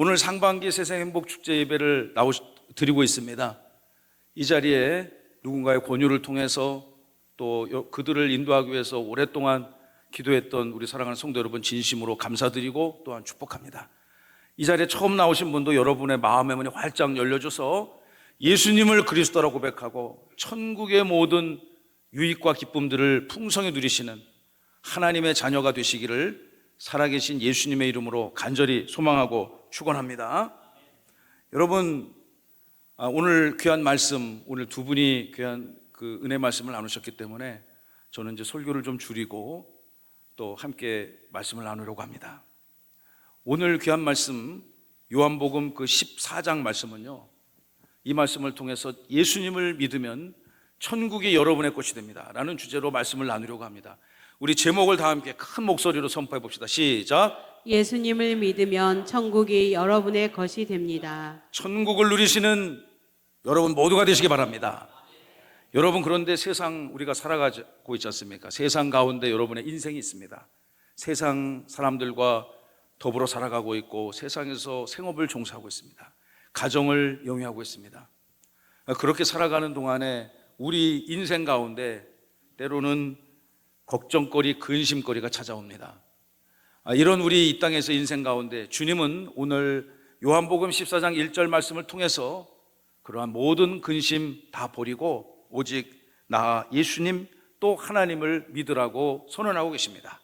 오늘 상반기 세상 행복 축제 예배를 나오 드리고 있습니다. 이 자리에 누군가의 권유를 통해서 또 여- 그들을 인도하기 위해서 오랫동안 기도했던 우리 사랑하는 성도 여러분 진심으로 감사드리고 또한 축복합니다. 이 자리에 처음 나오신 분도 여러분의 마음의 문이 활짝 열려줘서 예수님을 그리스도라 고백하고 천국의 모든 유익과 기쁨들을 풍성히 누리시는 하나님의 자녀가 되시기를 살아계신 예수님의 이름으로 간절히 소망하고 축원합니다. 여러분 아, 오늘 귀한 말씀 오늘 두 분이 귀한 그 은혜 말씀을 나누셨기 때문에 저는 이제 설교를 좀 줄이고 또 함께 말씀을 나누려고 합니다. 오늘 귀한 말씀 요한복음 그 14장 말씀은요. 이 말씀을 통해서 예수님을 믿으면 천국이 여러분의 것이 됩니다. 라는 주제로 말씀을 나누려고 합니다. 우리 제목을 다 함께 큰 목소리로 선포해 봅시다. 시작. 예수님을 믿으면 천국이 여러분의 것이 됩니다. 천국을 누리시는 여러분 모두가 되시기 바랍니다. 여러분 그런데 세상 우리가 살아가고 있지 않습니까? 세상 가운데 여러분의 인생이 있습니다. 세상 사람들과 더불어 살아가고 있고 세상에서 생업을 종사하고 있습니다. 가정을 영위하고 있습니다. 그렇게 살아가는 동안에 우리 인생 가운데 때로는 걱정거리, 근심거리가 찾아옵니다. 아, 이런 우리 이 땅에서 인생 가운데 주님은 오늘 요한복음 14장 1절 말씀을 통해서 그러한 모든 근심 다 버리고 오직 나 예수님 또 하나님을 믿으라고 선언하고 계십니다.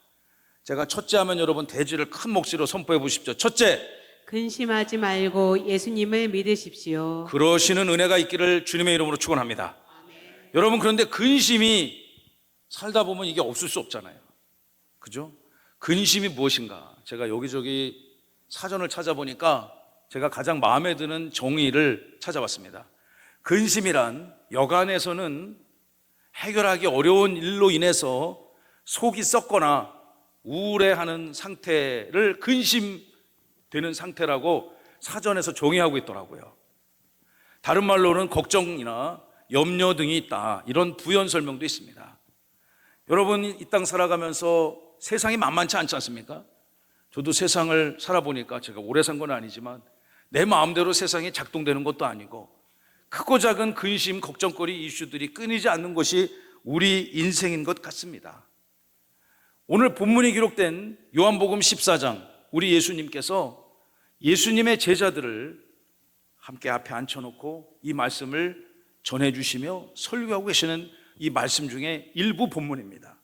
제가 첫째 하면 여러분 대지를 큰 목소리로 선포해 보십시오. 첫째, 근심하지 말고 예수님을 믿으십시오. 그러시는 은혜가 있기를 주님의 이름으로 축원합니다. 여러분 그런데 근심이 살다 보면 이게 없을 수 없잖아요. 그죠? 근심이 무엇인가? 제가 여기저기 사전을 찾아보니까 제가 가장 마음에 드는 정의를 찾아봤습니다. 근심이란 여간에서는 해결하기 어려운 일로 인해서 속이 썩거나 우울해하는 상태를 근심되는 상태라고 사전에서 정의하고 있더라고요. 다른 말로는 걱정이나 염려 등이 있다. 이런 부연 설명도 있습니다. 여러분 이 땅 살아가면서 세상이 만만치 않지 않습니까? 저도 세상을 살아보니까 제가 오래 산 건 아니지만 내 마음대로 세상이 작동되는 것도 아니고 크고 작은 근심, 걱정거리 이슈들이 끊이지 않는 것이 우리 인생인 것 같습니다. 오늘 본문이 기록된 요한복음 14장 우리 예수님께서 예수님의 제자들을 함께 앞에 앉혀놓고 이 말씀을 전해주시며 설교하고 계시는 이 말씀 중에 일부 본문입니다.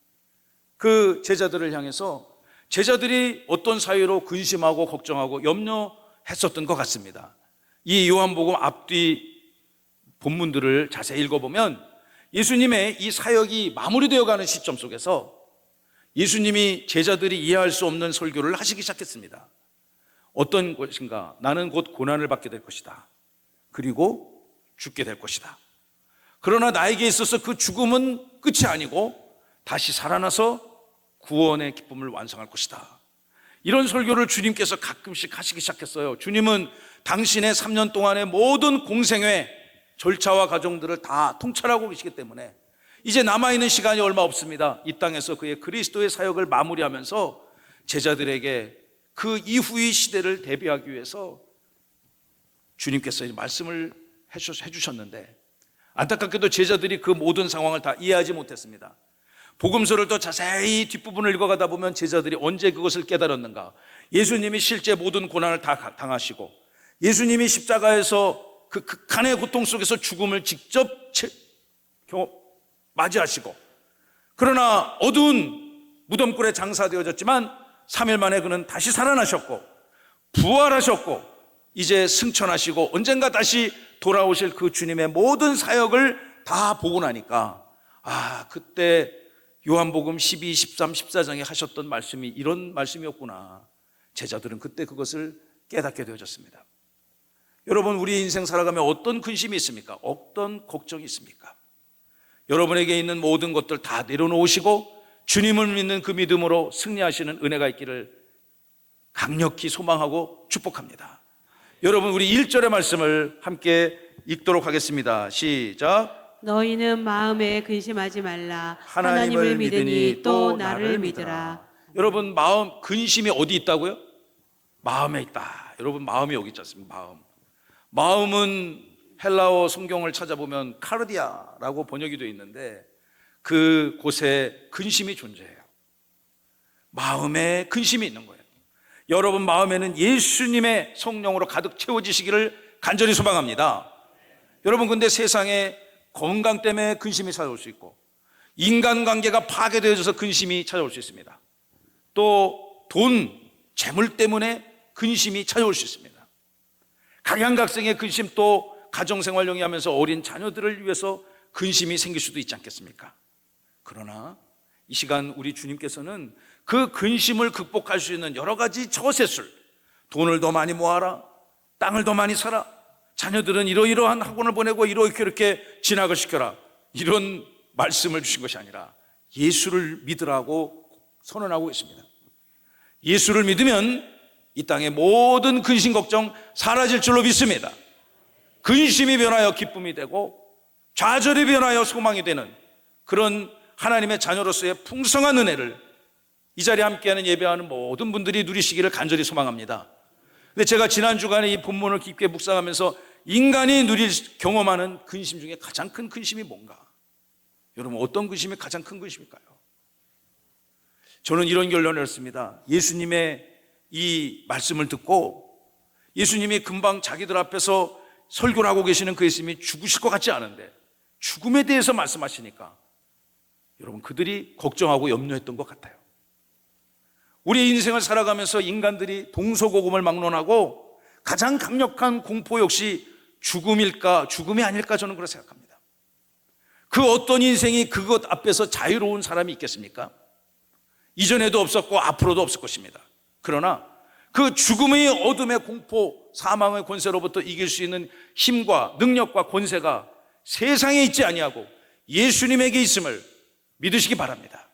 그 제자들을 향해서 제자들이 어떤 사유로 근심하고 걱정하고 염려했었던 것 같습니다. 이 요한복음 앞뒤 본문들을 자세히 읽어보면 예수님의 이 사역이 마무리되어 가는 시점 속에서 예수님이 제자들이 이해할 수 없는 설교를 하시기 시작했습니다. 어떤 것인가? 나는 곧 고난을 받게 될 것이다. 그리고 죽게 될 것이다. 그러나 나에게 있어서 그 죽음은 끝이 아니고 다시 살아나서 구원의 기쁨을 완성할 것이다. 이런 설교를 주님께서 가끔씩 하시기 시작했어요. 주님은 당신의 3년 동안의 모든 공생회 절차와 과정들을 다 통찰하고 계시기 때문에 이제 남아있는 시간이 얼마 없습니다. 이 땅에서 그의 그리스도의 사역을 마무리하면서 제자들에게 그 이후의 시대를 대비하기 위해서 주님께서 이 말씀을 해주- 해주셨는데 안타깝게도 제자들이 그 모든 상황을 다 이해하지 못했습니다. 복음서를 더 자세히 뒷부분을 읽어가다 보면 제자들이 언제 그것을 깨달았는가? 예수님이 실제 모든 고난을 다 가- 당하시고 예수님이 십자가에서 그 극한의 고통 속에서 죽음을 직접 맞이하시고 그러나 어두운 무덤굴에 장사되어졌지만 3일 만에 그는 다시 살아나셨고 부활하셨고 이제 승천하시고 언젠가 다시 돌아오실 그 주님의 모든 사역을 다 보고 나니까 아 그때 요한복음 12, 13, 14장에 하셨던 말씀이 이런 말씀이었구나 제자들은 그때 그것을 깨닫게 되어졌습니다 여러분 우리 인생 살아가며 어떤 근심이 있습니까? 어떤 걱정이 있습니까? 여러분에게 있는 모든 것들 다 내려놓으시고 주님을 믿는 그 믿음으로 승리하시는 은혜가 있기를 강력히 소망하고 축복합니다. 여러분 우리 1절의 말씀을 함께 읽도록 하겠습니다. 시작. 너희는 마음에 근심하지 말라. 하나님을 믿으니 또 나를 믿으라. 여러분 마음 근심이 어디 있다고요? 마음에 있다. 여러분 마음이 여기 있지 않습니까? 마음. 마음은 헬라어 성경을 찾아보면 카르디아라고 번역이 되어 있는데 그 곳에 근심이 존재해요. 마음에 근심이 있는 거예요. 여러분 마음에는 예수님의 성령으로 가득 채워지시기를 간절히 소망합니다. 여러분 근데 세상에 건강 때문에 근심이 찾아올 수 있고 인간관계가 파괴되어져서 근심이 찾아올 수 있습니다. 또 돈, 재물 때문에 근심이 찾아올 수 있습니다. 각양각색의 근심 또 가정생활 영위하면서 어린 자녀들을 위해서 근심이 생길 수도 있지 않겠습니까? 그러나 이 시간 우리 주님께서는 그 근심을 극복할 수 있는 여러 가지 저세술, 돈을 더 많이 모아라, 땅을 더 많이 사라, 자녀들은 이러이러한 학원을 보내고 이렇게 이렇게 진학을 시켜라. 이런 말씀을 주신 것이 아니라 예수를 믿으라고 선언하고 있습니다. 예수를 믿으면 이 땅의 모든 근심 걱정 사라질 줄로 믿습니다. 근심이 변하여 기쁨이 되고 좌절이 변하여 소망이 되는 그런 하나님의 자녀로서의 풍성한 은혜를 이 자리에 함께하는 예배하는 모든 분들이 누리시기를 간절히 소망합니다. 근데 제가 지난 주간에 이 본문을 깊게 묵상하면서 인간이 누릴 경험하는 근심 중에 가장 큰 근심이 뭔가? 여러분 어떤 근심이 가장 큰 근심일까요? 저는 이런 결론을 했습니다. 예수님의 이 말씀을 듣고 예수님이 금방 자기들 앞에서 설교를 하고 계시는 그 예수님이 죽으실 것 같지 않은데 죽음에 대해서 말씀하시니까 여러분 그들이 걱정하고 염려했던 것 같아요. 우리 인생을 살아가면서 인간들이 동서고금을 막론하고 가장 강력한 공포 역시 죽음일까 죽음이 아닐까 저는 그렇게 생각합니다. 그 어떤 인생이 그것 앞에서 자유로운 사람이 있겠습니까? 이전에도 없었고 앞으로도 없을 것입니다. 그러나 그 죽음의 어둠의 공포, 사망의 권세로부터 이길 수 있는 힘과 능력과 권세가 세상에 있지 아니하고 예수님에게 있음을 믿으시기 바랍니다.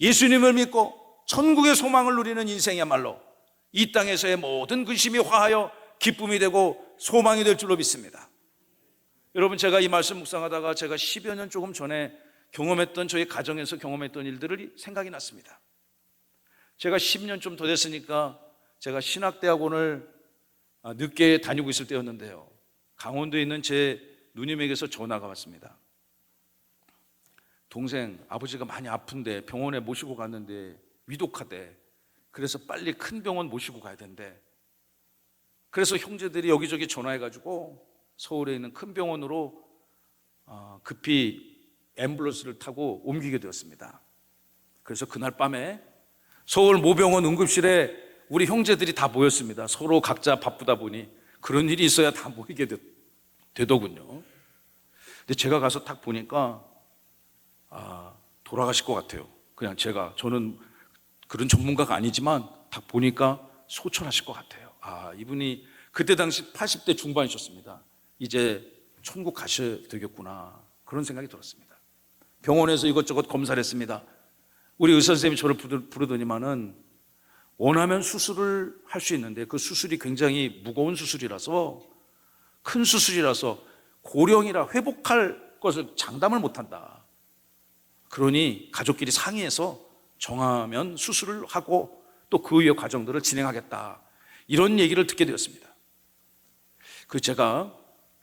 예수님을 믿고 천국의 소망을 누리는 인생이야말로 이 땅에서의 모든 근심이 화하여 기쁨이 되고 소망이 될 줄로 믿습니다. 여러분 제가 이 말씀 묵상하다가 제가 10여 년 조금 전에 경험했던 저희 가정에서 경험했던 일들이 생각이 났습니다. 제가 10년 좀 더 됐으니까 제가 신학대학원을 아, 늦게 다니고 있을 때였는데요. 강원도에 있는 제 누님에게서 전화가 왔습니다. 동생 아버지가 많이 아픈데 병원에 모시고 갔는데 위독하대. 그래서 빨리 큰 병원 모시고 가야 된대. 그래서 형제들이 여기저기 전화해가지고 서울에 있는 큰 병원으로 어, 급히 앰뷸런스를 타고 옮기게 되었습니다. 그래서 그날 밤에 서울 모병원 응급실에 우리 형제들이 다 모였습니다. 서로 각자 바쁘다 보니 그런 일이 있어야 다 모이게 되, 되더군요. 근데 제가 가서 딱 보니까 아, 돌아가실 것 같아요. 그냥 제가 저는 그런 전문가가 아니지만 딱 보니까 소천하실 것 같아요. 아, 이분이 그때 당시 80대 중반이셨습니다. 이제 천국 가셔야 되겠구나. 그런 생각이 들었습니다. 병원에서 이것저것 검사를 했습니다. 우리 의사 선생님이 저를 부르- 부르더니만은 원하면 수술을 할 수 있는데 그 수술이 굉장히 무거운 수술이라서 큰 수술이라서 고령이라 회복할 것을 장담을 못 한다. 그러니 가족끼리 상의해서 정하면 수술을 하고 또그 이후 과정들을 진행하겠다. 이런 얘기를 듣게 되었습니다. 그 제가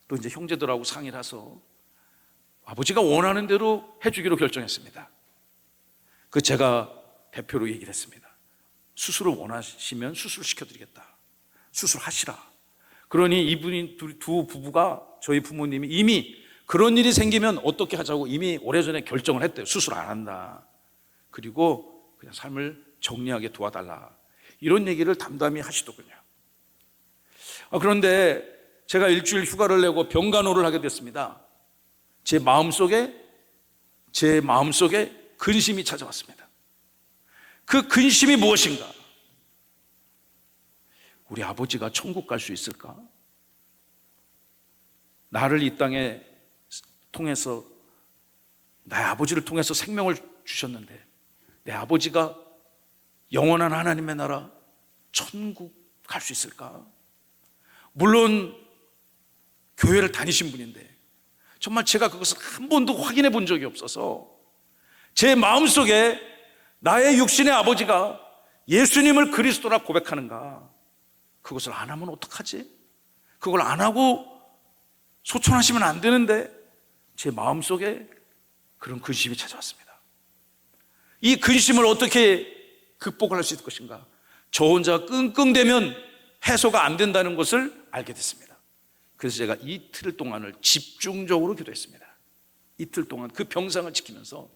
또 이제 형제들하고 상의를 해서 아버지가 원하는 대로 해주기로 결정했습니다. 그 제가 대표로 얘기를 했습니다. 수술을 원하시면 수술 시켜드리겠다. 수술하시라. 그러니 이분이 두, 두 부부가 저희 부모님이 이미 그런 일이 생기면 어떻게 하자고 이미 오래전에 결정을 했대요. 수술 안 한다. 그리고 그냥 삶을 정리하게 도와달라. 이런 얘기를 담담히 하시더군요. 아, 그런데 제가 일주일 휴가를 내고 병간호를 하게 됐습니다. 제 마음 속에 제 마음 속에 근심이 찾아왔습니다. 그 근심이 무엇인가? 우리 아버지가 천국 갈 수 있을까? 나를 이 땅에 통해서 나의 아버지를 통해서 생명을 주셨는데 내 아버지가 영원한 하나님의 나라 천국 갈 수 있을까? 물론 교회를 다니신 분인데 정말 제가 그것을 한 번도 확인해 본 적이 없어서 제 마음 속에 나의 육신의 아버지가 예수님을 그리스도라 고백하는가? 그것을 안 하면 어떡하지? 그걸 안 하고 소천하시면 안 되는데 제 마음 속에 그런 근심이 찾아왔습니다. 이 근심을 어떻게 극복을 할 수 있을 것인가? 저 혼자 끙끙대면 해소가 안 된다는 것을 알게 됐습니다. 그래서 제가 이틀 동안을 집중적으로 기도했습니다. 이틀 동안 그 병상을 지키면서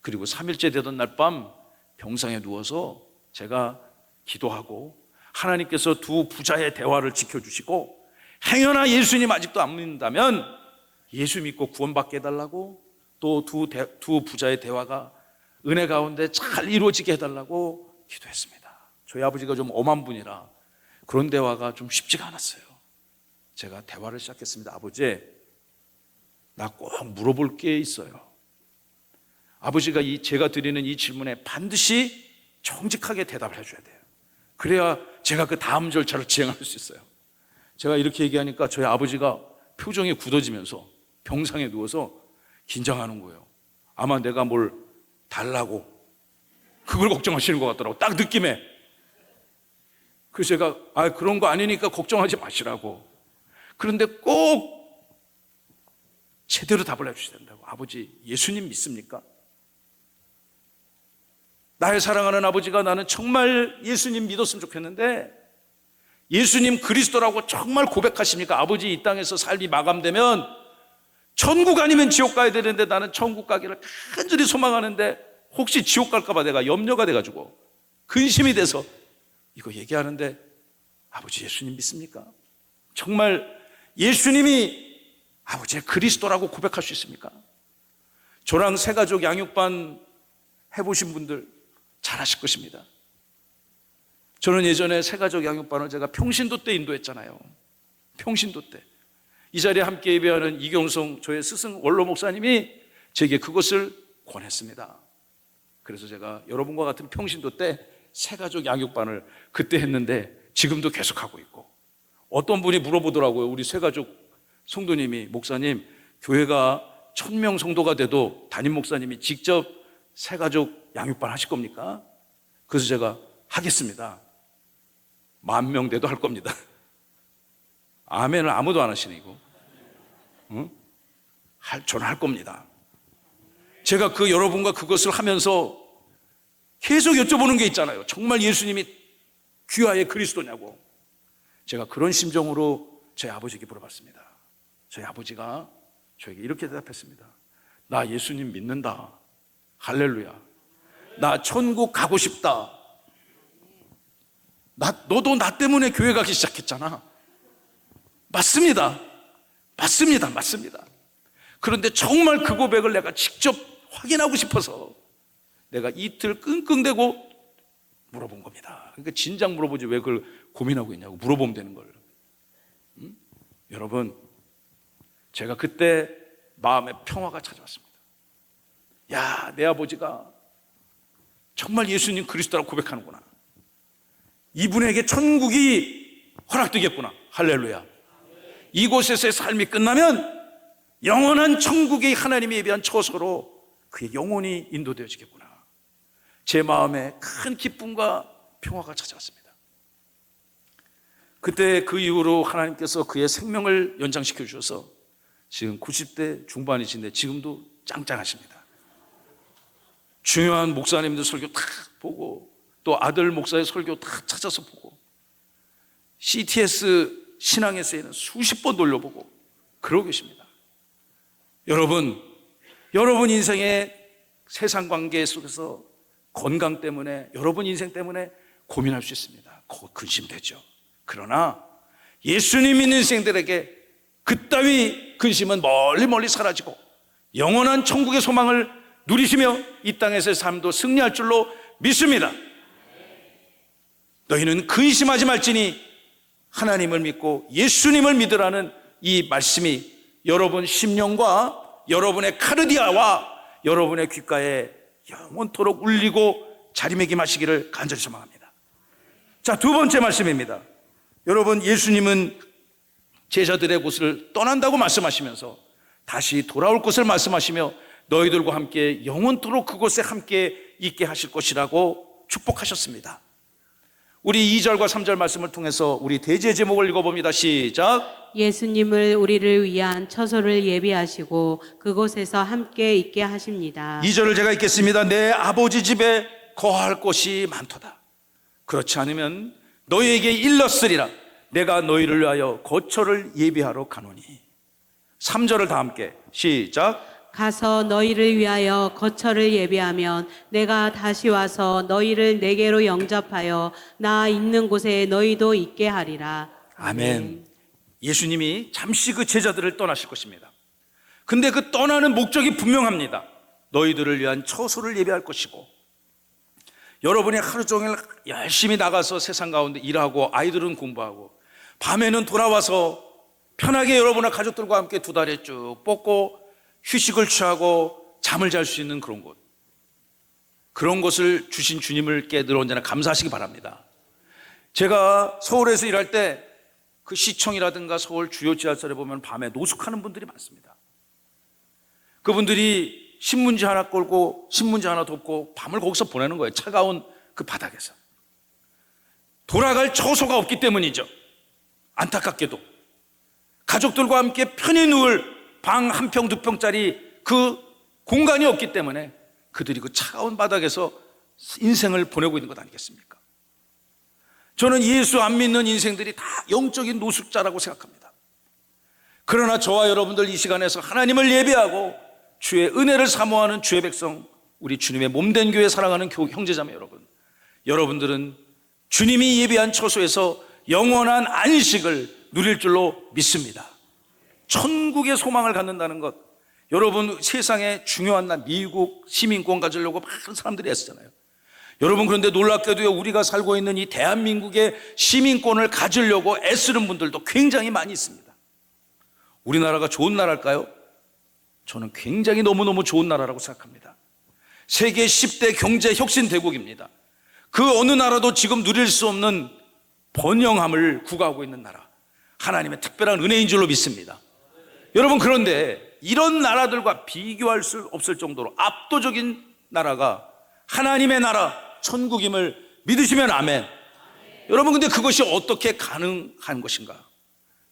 그리고 3일째 되던 날 밤 병상에 누워서 제가 기도하고 하나님께서 두 부자의 대화를 지켜주시고 행여나 예수님 아직도 안 믿는다면 예수 믿고 구원받게 해달라고 또 두 두 부자의 대화가 은혜 가운데 잘 이루어지게 해달라고 기도했습니다. 저희 아버지가 좀 엄한 분이라 그런 대화가 좀 쉽지가 않았어요. 제가 대화를 시작했습니다. 아버지, 나 꼭 물어볼 게 있어요. 아버지가 이 제가 드리는 이 질문에 반드시 정직하게 대답을 해줘야 돼요. 그래야 제가 그 다음 절차를 지행할 수 있어요. 제가 이렇게 얘기하니까 저희 아버지가 표정이 굳어지면서 병상에 누워서 긴장하는 거예요. 아마 내가 뭘 달라고 그걸 걱정하시는 것 같더라고. 딱 느낌에. 그래서 제가 아 그런 거 아니니까 걱정하지 마시라고. 그런데 꼭 제대로 답을 해주셔야 된다고. 아버지 예수님 믿습니까? 나의 사랑하는 아버지가 나는 정말 예수님 믿었으면 좋겠는데 예수님 그리스도라고 정말 고백하십니까? 아버지 이 땅에서 삶이 마감되면 천국 아니면 지옥 가야 되는데 나는 천국 가기를 간절히 소망하는데 혹시 지옥 갈까봐 내가 염려가 돼가지고 근심이 돼서 이거 얘기하는데 아버지 예수님 믿습니까? 정말 예수님이 아버지의 그리스도라고 고백할 수 있습니까? 저랑 새 가족 양육반 해보신 분들 잘 아실 것입니다. 저는 예전에 새 가족 양육반을 제가 평신도 때 인도했잖아요. 평신도 때. 이 자리에 함께 예배하는 이경성 저의 스승 원로 목사님이 제게 그것을 권했습니다. 그래서 제가 여러분과 같은 평신도 때 새 가족 양육반을 그때 했는데 지금도 계속하고 있고 어떤 분이 물어보더라고요. 우리 새 가족 성도님이 목사님 교회가 천명 성도가 돼도 담임 목사님이 직접 새 가족 양육반 하실 겁니까? 그래서 제가 하겠습니다. 만 명 돼도 할 겁니다. 아멘을 아무도 안 하시네 이거. 응? 할 저는 할 겁니다. 제가 그 여러분과 그것을 하면서 계속 여쭤보는 게 있잖아요. 정말 예수님이 귀하의 그리스도냐고. 제가 그런 심정으로 저희 아버지에게 물어봤습니다. 저희 아버지가 저에게 이렇게 대답했습니다. 나 예수님 믿는다. 할렐루야. 나 천국 가고 싶다. 나, 너도 나 때문에 교회 가기 시작했잖아. 맞습니다. 맞습니다. 맞습니다. 그런데 정말 그 고백을 내가 직접 확인하고 싶어서 내가 이틀 끙끙대고 물어본 겁니다. 그러니까 진작 물어보지 왜 그걸 고민하고 있냐고 물어보면 되는 걸. 음? 여러분, 제가 그때 마음에 평화가 찾아왔습니다. 야, 내 아버지가 정말 예수님 그리스도라고 고백하는구나. 이분에게 천국이 허락되겠구나. 할렐루야. 이곳에서의 삶이 끝나면 영원한 천국의 하나님에 대한 처소로 그의 영혼이 인도되어지겠구나. 제 마음에 큰 기쁨과 평화가 찾아왔습니다. 그때 그 이후로 하나님께서 그의 생명을 연장시켜 주셔서 지금 90대 중반이신데 지금도 짱짱하십니다. 중요한 목사님들 설교 다 보고 또 아들 목사의 설교 다 찾아서 보고 CTS 신앙의 세는 수십 번 돌려보고 그러고 계십니다. 여러분, 여러분 인생의 세상 관계 속에서 건강 때문에 여러분 인생 때문에 고민할 수 있습니다. 근심되죠. 그러나 예수님 믿는 인생들에게 그따위 근심은 멀리 멀리 사라지고 영원한 천국의 소망을 누리시며 이 땅에서의 삶도 승리할 줄로 믿습니다. 너희는 근심하지 말지니 하나님을 믿고 예수님을 믿으라는 이 말씀이 여러분 심령과 여러분의 카르디아와 여러분의 귓가에 영원토록 울리고 자리매김하시기를 간절히 소망합니다. 자, 두 번째 말씀입니다. 여러분, 예수님은 제자들의 곳을 떠난다고 말씀하시면서 다시 돌아올 것을 말씀하시며 너희들과 함께 영원토록 그곳에 함께 있게 하실 것이라고 축복하셨습니다. 우리 2절과 3절 말씀을 통해서 우리 대제 제목을 읽어봅니다. 시작. 예수님을 우리를 위한 처소를 예비하시고 그곳에서 함께 있게 하십니다. 2절을 제가 읽겠습니다. 내 아버지 집에 거할 곳이 많도다. 그렇지 않으면 너희에게 일렀으리라. 내가 너희를 위하여 거처를 예비하러 가노니. 3절을 다 함께 시작. 가서 너희를 위하여 거처를 예비하면 내가 다시 와서 너희를 내게로 영접하여 나 있는 곳에 너희도 있게 하리라. 아멘. 예수님이 잠시 그 제자들을 떠나실 것입니다. 근데 그 떠나는 목적이 분명합니다. 너희들을 위한 처소를 예비할 것이고, 여러분이 하루 종일 열심히 나가서 세상 가운데 일하고, 아이들은 공부하고, 밤에는 돌아와서 편하게 여러분의 가족들과 함께 두 다리 쭉 뻗고, 휴식을 취하고, 잠을 잘 수 있는 그런 곳. 그런 곳을 주신 주님을 깨들어 언제나 감사하시기 바랍니다. 제가 서울에서 일할 때 그 시청이라든가 서울 주요 지하철에 보면 밤에 노숙하는 분들이 많습니다. 그분들이 신문지 하나 끌고 신문지 하나 덮고 밤을 거기서 보내는 거예요. 차가운 그 바닥에서. 돌아갈 처소가 없기 때문이죠. 안타깝게도. 가족들과 함께 편히 누울 방 한 평, 두 평짜리 그 공간이 없기 때문에 그들이 그 차가운 바닥에서 인생을 보내고 있는 것 아니겠습니까? 저는 예수 안 믿는 인생들이 다 영적인 노숙자라고 생각합니다. 그러나 저와 여러분들 이 시간에서 하나님을 예배하고 주의 은혜를 사모하는 주의 백성, 우리 주님의 몸된 교회 사랑하는 교- 형제자매 여러분, 여러분들은 주님이 예배한 처소에서 영원한 안식을 누릴 줄로 믿습니다. 천국의 소망을 갖는다는 것, 여러분 세상에 중요한 날 미국 시민권 가지려고 많은 사람들이 애쓰잖아요. 여러분 그런데 놀랍게도요 우리가 살고 있는 이 대한민국의 시민권을 가지려고 애쓰는 분들도 굉장히 많이 있습니다. 우리나라가 좋은 나라일까요? 저는 굉장히 너무너무 좋은 나라라고 생각합니다. 세계 10대 경제 혁신 대국입니다. 그 어느 나라도 지금 누릴 수 없는 번영함을 구가하고 있는 나라. 하나님의 특별한 은혜인 줄로 믿습니다. 여러분 그런데 이런 나라들과 비교할 수 없을 정도로 압도적인 나라가 하나님의 나라 천국임을 믿으시면 아멘. 여러분 근데 그것이 어떻게 가능한 것인가?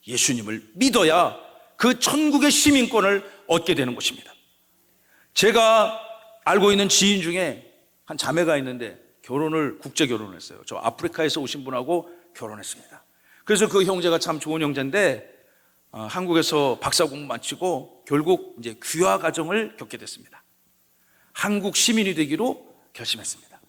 예수님을 믿어야 그 천국의 시민권을 얻게 되는 것입니다. 제가 알고 있는 지인 중에 한 자매가 있는데 결혼을 국제 결혼을 했어요. 저 아프리카에서 오신 분하고 결혼했습니다. 그래서 그 형제가 참 좋은 형제인데 어, 한국에서 박사 공부 마치고 결국 이제 귀화 과정을 겪게 됐습니다. 한국 시민이 되기로 결심했습니다.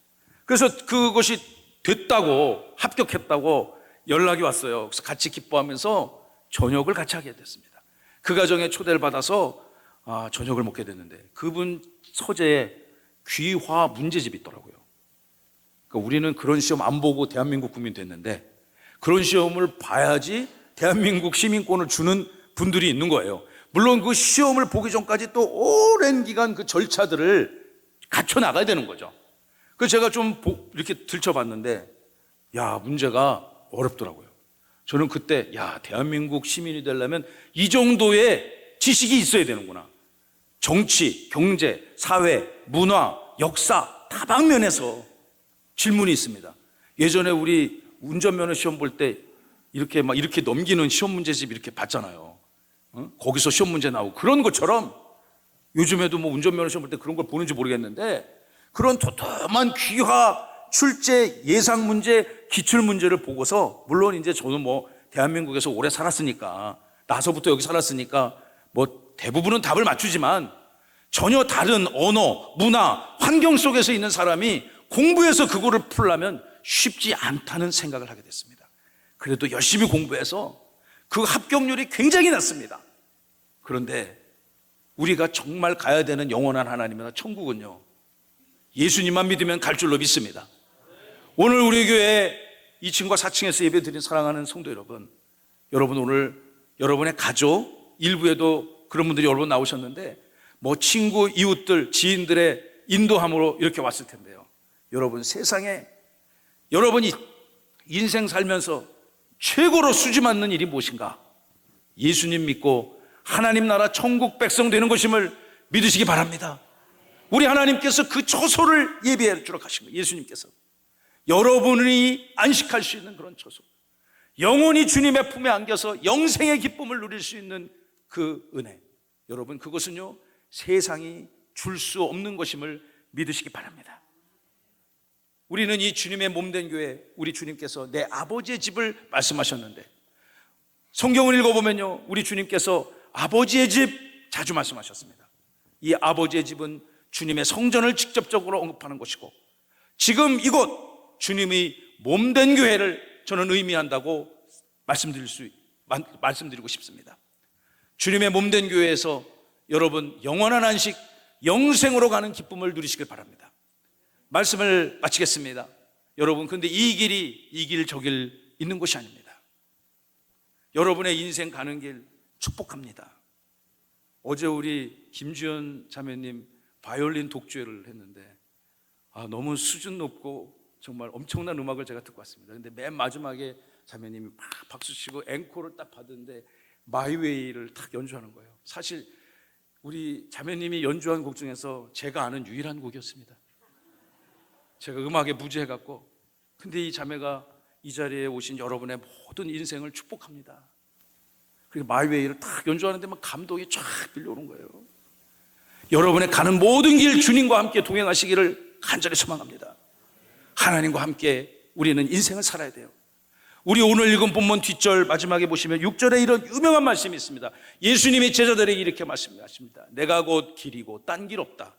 그래서 그것이 됐다고 합격했다고 연락이 왔어요. 그래서 같이 기뻐하면서 저녁을 같이 하게 됐습니다. 그 가정에 초대를 받아서 아, 저녁을 먹게 됐는데 그분 소재에 귀화 문제집이 있더라고요. 그러니까 우리는 그런 시험 안 보고 대한민국 국민 됐는데 그런 시험을 봐야지 대한민국 시민권을 주는 분들이 있는 거예요. 물론 그 시험을 보기 전까지 또 오랜 기간 그 절차들을 갖춰 나가야 되는 거죠. 그 제가 좀 보- 이렇게 들춰봤는데, 야, 문제가 어렵더라고요. 저는 그때, 야, 대한민국 시민이 되려면 이 정도의 지식이 있어야 되는구나. 정치, 경제, 사회, 문화, 역사, 다방면에서 질문이 있습니다. 예전에 우리 운전면허 시험 볼 때 이렇게 막 이렇게 넘기는 시험 문제집 이렇게 봤잖아요. 어? 거기서 시험 문제 나오고 그런 것처럼 요즘에도 뭐 운전면허 시험 볼 때 그런 걸 보는지 모르겠는데 그런 도톰한 귀화 출제 예상 문제 기출 문제를 보고서 물론 이제 저는 뭐 대한민국에서 오래 살았으니까 나서부터 여기 살았으니까 뭐 대부분은 답을 맞추지만 전혀 다른 언어, 문화, 환경 속에서 있는 사람이 공부해서 그거를 풀려면 쉽지 않다는 생각을 하게 됐습니다. 그래도 열심히 공부해서 그 합격률이 굉장히 낮습니다. 그런데 우리가 정말 가야 되는 영원한 하나님이나 천국은요. 예수님만 믿으면 갈 줄로 믿습니다. 오늘 우리 교회 2층과 4층에서 예배 드린 사랑하는 성도 여러분, 여러분 오늘 여러분의 가족, 일부에도 그런 분들이 여러 분 나오셨는데, 뭐 친구, 이웃들, 지인들의 인도함으로 이렇게 왔을 텐데요. 여러분 세상에 여러분이 인생 살면서 최고로 수지 맞는 일이 무엇인가? 예수님 믿고 하나님 나라 천국 백성 되는 것임을 믿으시기 바랍니다. 우리 하나님께서 그 처소를 예비해 주러 가신 거예요. 예수님께서. 여러분이 안식할 수 있는 그런 처소. 영원히 주님의 품에 안겨서 영생의 기쁨을 누릴 수 있는 그 은혜. 여러분, 그것은요, 세상이 줄 수 없는 것임을 믿으시기 바랍니다. 우리는 이 주님의 몸된 교회, 우리 주님께서 내 아버지의 집을 말씀하셨는데, 성경을 읽어보면요, 우리 주님께서 아버지의 집 자주 말씀하셨습니다. 이 아버지의 집은 주님의 성전을 직접적으로 언급하는 곳이고, 지금 이곳 주님이 몸된 교회를 저는 의미한다고 말씀드릴 수, 마- 말씀드리고 싶습니다. 주님의 몸된 교회에서 여러분 영원한 안식, 영생으로 가는 기쁨을 누리시길 바랍니다. 말씀을 마치겠습니다. 여러분, 근데 이 길이 이 길 저 길 있는 곳이 아닙니다. 여러분의 인생 가는 길 축복합니다. 어제 우리 김주현 자매님 바이올린 독주회를 했는데 아, 너무 수준 높고 정말 엄청난 음악을 제가 듣고 왔습니다. 근데 맨 마지막에 자매님이 막 박수 치고 앵콜을 딱 받는데 마이웨이를 딱 연주하는 거예요. 사실 우리 자매님이 연주한 곡 중에서 제가 아는 유일한 곡이었습니다. 제가 음악에 무지해갖고 근데 이 자매가 이 자리에 오신 여러분의 모든 인생을 축복합니다. 그리고 마이웨이를 딱 연주하는데 막 감동이 쫙 밀려오는 거예요. 여러분의 가는 모든 길 주님과 함께 동행하시기를 간절히 소망합니다. 하나님과 함께 우리는 인생을 살아야 돼요. 우리 오늘 읽은 본문 뒷절 마지막에 보시면 6절에 이런 유명한 말씀이 있습니다. 예수님이 제자들에게 이렇게 말씀하십니다. 내가 곧 길이고 딴 길 없다.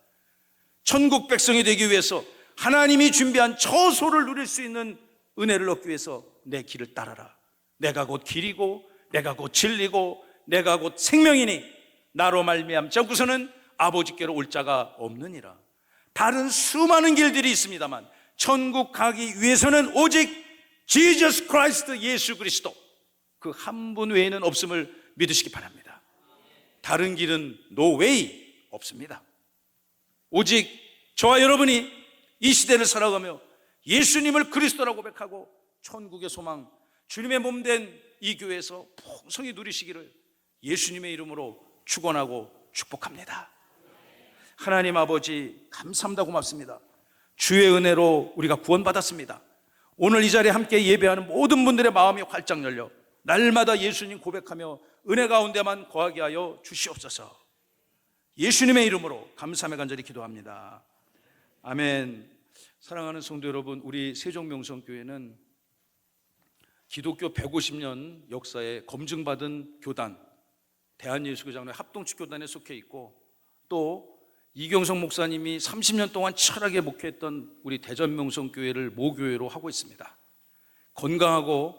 천국 백성이 되기 위해서 하나님이 준비한 처소를 누릴 수 있는 은혜를 얻기 위해서 내 길을 따라라. 내가 곧 길이고 내가 곧 진리고 내가 곧 생명이니 나로 말미암지 않고서는 아버지께로 올 자가 없느니라. 다른 수많은 길들이 있습니다만 천국 가기 위해서는 오직 지저스 크라이스트 예수 그리스도 그 한 분 외에는 없음을 믿으시기 바랍니다. 다른 길은 no way 없습니다. 오직 저와 여러분이 이 시대를 살아가며 예수님을 그리스도라고 고백하고 천국의 소망, 주님의 몸 된 이 교회에서 풍성히 누리시기를 예수님의 이름으로 축원하고 축복합니다. 하나님 아버지 감사합니다 고맙습니다. 주의 은혜로 우리가 구원받았습니다. 오늘 이 자리에 함께 예배하는 모든 분들의 마음이 활짝 열려 날마다 예수님 고백하며 은혜 가운데만 거하게 하여 주시옵소서. 예수님의 이름으로 감사함에 간절히 기도합니다. 아멘. 사랑하는 성도 여러분, 우리 세종명성교회는 기독교 150년 역사에 검증받은 교단, 대한예수교장로회 합동축 교단에 속해 있고 또 이경성 목사님이 30년 동안 치열하게 목회했던 우리 대전명성교회를 모교회로 하고 있습니다. 건강하고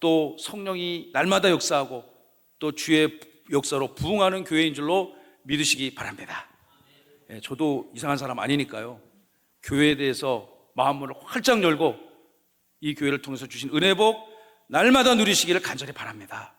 또 성령이 날마다 역사하고 또 주의 역사로 부흥하는 교회인 줄로 믿으시기 바랍니다. 예, 저도 이상한 사람 아니니까요. 교회에 대해서 마음을 활짝 열고 이 교회를 통해서 주신 은혜 복 날마다 누리시기를 간절히 바랍니다.